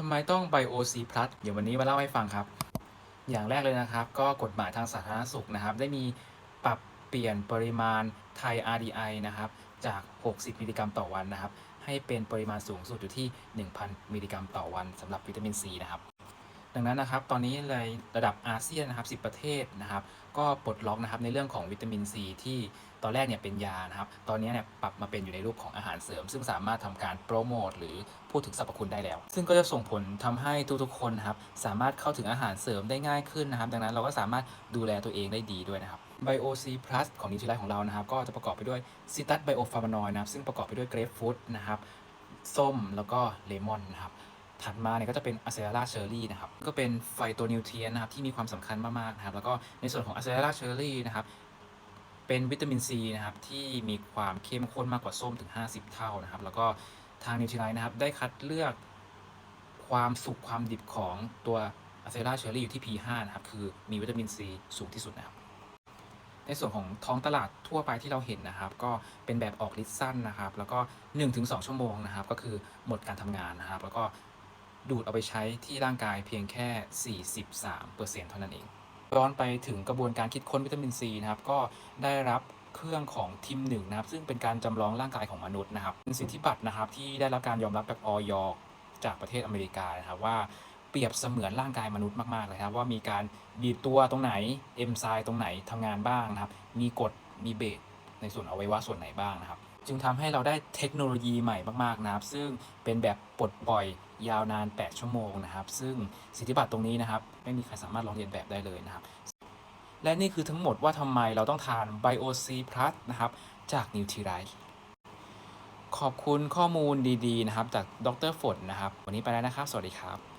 ทำไมต้อง Bio C Plus เดี๋ยววันนี้มาเล่าให้ฟังครับ อย่างแรกเลยนะครับ ก็กฎหมายทางสาธารณสุขนะครับ ได้มีปรับเปลี่ยนปริมาณไทย RDI นะครับ จาก 60 มิลลิกรัมต่อวันนะครับ ให้เป็นปริมาณสูงสุดอยู่ที่ 1,000 มิลลิกรัมต่อวันสำหรับวิตามินซีนะครับ ดังนั้นนะครับตอนนี้เลยระดับอาเซียนนะครับ10 ประเทศนะครับ ก็ปลดล็อกนะครับในเรื่องของวิตามินซีที่ตอนแรกเนี่ยเป็นยานะครับ ตอนนี้เนี่ยปรับมาเป็นอยู่ในรูปของอาหารเสริม ซึ่งสามารถทำการโปรโมทหรือพูดถึงสรรพคุณได้แล้ว ซึ่งก็จะส่งผลทำให้ทุกๆคนครับสามารถเข้าถึงอาหารเสริมได้ง่ายขึ้นนะครับ ดังนั้นเราก็สามารถดูแลตัวเองได้ดีด้วยนะครับ Bio C Plus ของนิวท r ไลของเรานะครับ ก็จะประกอบไปด้วยซิตัสไบโอฟาร์มานอยนะครับ ซึ่งประกอบไปด้วยเกรปฟรุตนะครับส้มแล้วก็เลมอนนะครับ ถัดมาเนี่ยก็จะเป็นอะเซราเชอร์รี่นะครับ ก็เป็นไฟโตนิวเทียนนะครับที่มีความสำคัญมากๆนะครับ แล้วก็ในส่วนของอะเซราเชอร์รี่นะครับ เป็นวิตามินซีนะครับที่มีความเข้มข้นมากกว่าส้มถึง 50 เท่านะครับ แล้วก็ทางนิวทรีไลนะครับได้คัดเลือกความสุกความดิบของตัวอะเซราเชอร์รี่อยู่ที่ P5 นะครับ คือมีวิตามินซีสูงที่สุดนะครับ ในส่วนของท้องตลาดทั่วไปที่เราเห็นนะครับ ก็เป็นแบบออกฤทธิ์สั้นนะครับ แล้วก็ 1-2 ชั่วโมงนะครับ ก็คือหมดการทำงานนะครับ แล้วก็ ดูดเอาไปใช้ที่ร่างกายเพียงแค่ 43%เท่านั้นเองย้อนไปถึงกระบวนการคิดค้นวิตามินซีนะครับก็ได้รับเครื่องของทิมหนึ่งนะครับ ซึ่งเป็นการจำลองร่างกายของมนุษย์นะครับเป็นสิทธิบัตรนะครับที่ได้รับการยอมรับจากออยจากประเทศอเมริกานะครับว่าเปรียบเสมือนร่างกายมนุษย์มากๆเลยครับว่ามีการบีบตัวตรงไหนเอนไซม์ตรงไหนทำงานบ้างนะครับ มีกรดมีเบสในส่วนอวัยวะส่วนไหนบ้างนะครับ จึงทำให้เราได้เทคโนโลยีใหม่มากๆนะครับ ซึ่งเป็นแบบปลดปล่อยยาวนาน 8 ชั่วโมงนะครับ ซึ่งสิทธิบัตรตรงนี้นะครับ ไม่มีใครสามารถลองเรียนแบบได้เลยนะครับ และนี่คือทั้งหมดว่าทำไมเราต้องทาน Bio C Plus นะครับ จาก n u t r i l i f e ขอบคุณข้อมูลดีๆนะครับ จากดรฝนนะครับ วันนี้ไปแล้วนะครับ สวัสดีครับ